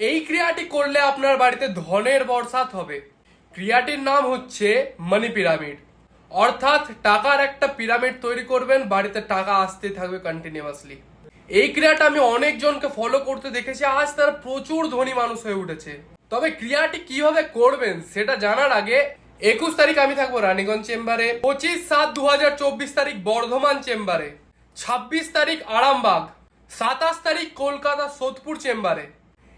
এই ক্রিয়াটি করলে আপনার বাড়িতে ধনের বরসাত হবে। ক্রিয়াটির নাম হচ্ছে মানি পিরামিড অর্থাৎ টাকার একটা পিরামিড তৈরি করবেন, বাড়িতে টাকা আসতে থাকবে কন্টিনিউয়াসলি এই ক্রিয়াটা আমি অনেকজনকে ফলো করতে দেখেছি, আজ তারা প্রচুর ধনী মানুষ হয়ে উঠেছে। তবে ক্রিয়াটি কীভাবে করবেন সেটা জানার আগে একুশ তারিখ আমি থাকব রানীগঞ্জ চেম্বারে, পঁচিশ সাত দু তারিখ বর্ধমান চেম্বারে, ছাব্বিশ তারিখ আরামবাগ, সাতাশ তারিখ কলকাতা সোদপুর চেম্বারে।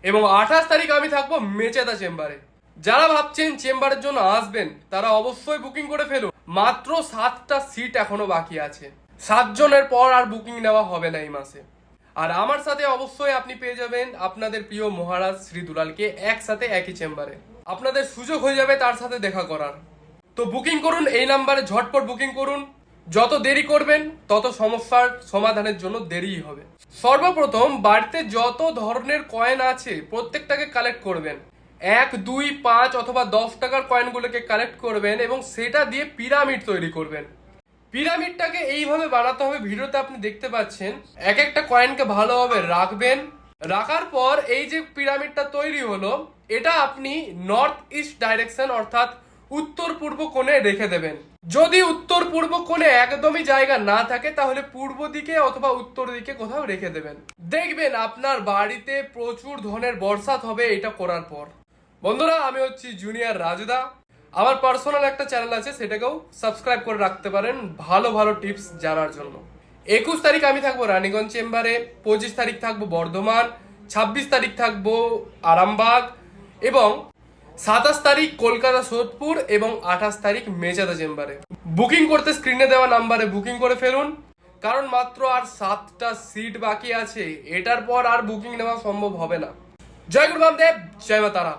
এবং আঠাশ তারিখ আমি থাকব মেচেদা চেম্বারে। যারা ভাবছেন চেম্বারের জন্য আসবেন, তারা অবশ্যই বুকিং করে ফেলুন। মাত্র সাতটা সিট এখনও বাকি আছে। সাতজনের পর আর বুকিং নেওয়া হবে না এই মাসে। আর আমার সাথে অবশ্যই আপনি পেয়ে যাবেন আপনাদের প্রিয় মহারাজ শ্রী দুলালকে একসাথে একই চেম্বারে। আপনাদের সুযোগ হয়ে যাবে তার সাথে দেখা করার। তো বুকিং করুন, এই নাম্বারে ঝটপট বুকিং করুন। যত দেরি করবেন, তত সমস্যার সমাধানের জন্য দেরিই হবে। সর্বপ্রথম বাড়িতে যত ধরনের কয়েন আছে, প্রত্যেকটাকে কালেক্ট করবেন। এক, দুই, পাঁচ অথবা দশ টাকার কয়েনগুলোকে কালেক্ট করবেন এবং সেটা দিয়ে পিরামিড তৈরি করবেন। পিরামিডটাকে এইভাবে বানাতে হবে, ভিডিওতে আপনি দেখতে পাচ্ছেন। এক একটা কয়েনকে ভালোভাবে রাখবেন। রাখার পর এই যে পিরামিডটা তৈরি হলো, এটা আপনি নর্থ ইস্ট ডাইরেকশন অর্থাৎ উত্তর পূর্ব কোণে রেখে দেবেন। যদি উত্তর পূর্ব কোণে একদমই জায়গা না থাকে, তাহলে পূর্ব দিকে অথবা উত্তর দিকে কোথাও রেখে দেবেন। দেখবেন আপনার বাড়িতে প্রচুর ধনের বর্ষাত হবে এটা করার পর। বন্ধুরা, আমি হচ্ছি জুনিয়র রাজুদা। আমার পার্সোনাল একটা চ্যানেল আছে, সেটাকেও সাবস্ক্রাইব করে রাখতে পারেন ভালো ভালো টিপস জানার জন্য। একুশ তারিখ আমি থাকব রানীগঞ্জ চেম্বারে, পঁচিশ তারিখ থাকব বর্ধমান, ছাব্বিশ তারিখ থাকব আরামবাগ এবং সাতাশ তারিখ কলকাতা সোদপুর এবং আঠাশ তারিখ মেজাদা চেম্বারে। বুকিং করতে স্ক্রিনে দেওয়া নাম্বারে বুকিং করে ফেলুন। কারণ মাত্র আর সাতটা সিট বাকি আছে, এটার পর আর বুকিং নেওয়া সম্ভব হবে না। জয় গুরু বামদেব জয় মা তারা।